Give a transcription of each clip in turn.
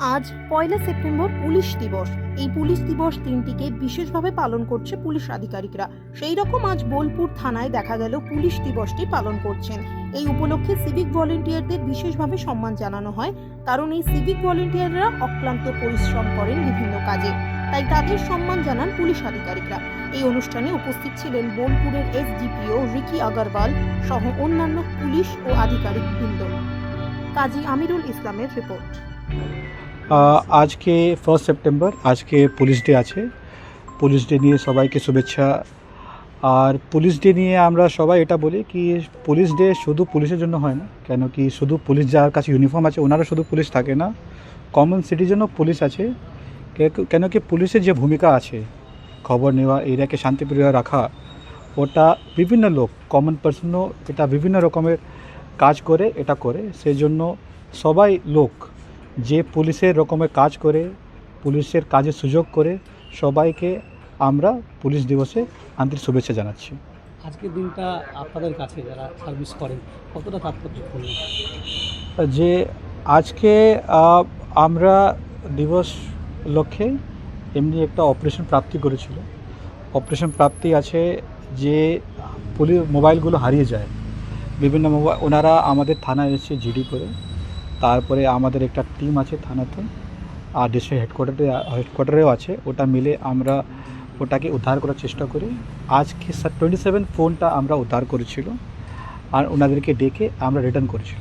আজ পয়লা September police দিবস। এই পুলিশ দিবস দিনটিকে বিশেষভাবে পালন করছে পুলিশ আধিকারিকরা। সেই রকম আজ বোলপুর থানায় দেখা গেল পুলিশ দিবসটি পালন করছেন। এই উপলক্ষে সিভিক ভলেন্টিয়ারদের বিশেষভাবে সম্মান জানানো হয়, কারণ এই সিভিক ভলেন্টিয়াররা অক্লান্ত পরিশ্রম করেন বিভিন্ন কাজে। তাই তাদের সম্মান জানান পুলিশ আধিকারিকরা। এই অনুষ্ঠানে উপস্থিত ছিলেন বোলপুরের এসডিপিও রিকি আগারওয়াল সহ অন্যান্য পুলিশ ও আধিকারিক বৃন্দ কাজী আমিরুল ইসলামের রিপোর্ট। আজকে ফার্স্ট সেপ্টেম্বর আজকে পুলিশ ডে আছে। পুলিশ ডে নিয়ে সবাইকে শুভেচ্ছা। আর পুলিশ ডে নিয়ে আমরা সবাই এটা বলি কি পুলিশ ডে শুধু পুলিশের জন্য হয় না, কেন কি শুধু পুলিশ যার কাছে ইউনিফর্ম আছে ওনারা শুধু পুলিশ থাকে না কমন সিটিজেনও পুলিশ আছে। কেন কি পুলিশের যে ভূমিকা আছে, খবর নেওয়া এরিয়াকে শান্তিপ্রিয় রাখা, ওটা বিভিন্ন লোক কমন পার্সনও এটা বিভিন্ন রকমের কাজ করে, এটা করে। সেই জন্য সবাই লোক। যে পুলিশের রকমের কাজ করে পুলিশের কাজে সুযোগ করে সবাইকে আমরা পুলিশ দিবসে আন্তরিক শুভেচ্ছা জানাচ্ছি। আজকের দিনটা আপনাদের কাছে যারা সার্ভিস করেন কতটা তাৎপর্যপূর্ণ যে আজকে আমরা দিবস লক্ষ্যে এমনি একটা অপারেশন প্রাপ্তি করেছিল। অপারেশন প্রাপ্তি আছে যে পুলিশ মোবাইলগুলো হারিয়ে যায়। বিভিন্ন মোবাইল ওনারা আমাদের থানায় এসে জিডি করে তারপরে আমাদের একটা টিম আছে থানাতে আর ডিস্ট্রিক্ট হেডকোয়ার্টারে হেডকোয়ার্টারেও আছে। ওটা মিলে আমরা ওটাকে উদ্ধার করার চেষ্টা করি। আজকে টোয়েন্টি সেভেন ফোনটা আমরা উদ্ধার করেছিল আর ওনাদেরকে ডেকে আমরা রিটার্ন করেছিল।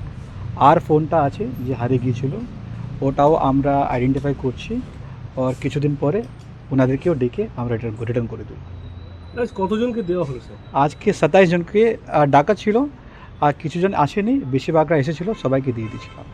আর ফোনটা আছে যে হারিয়ে গিয়েছিল ওটাও আমরা আইডেন্টিফাই করছি আর কিছুদিন পরে ওনাদেরকেও ডেকে আমরা রিটার্ন রিটার্ন করে দেবো। কতজনকে দেওয়া হলো স্যার? আজকে সাতাইশ জনকে ডাকা ছিল আর কিছুজন আসেনি বেশিরভাগরা এসেছিল সবাইকে দিয়ে দিয়েছিলাম।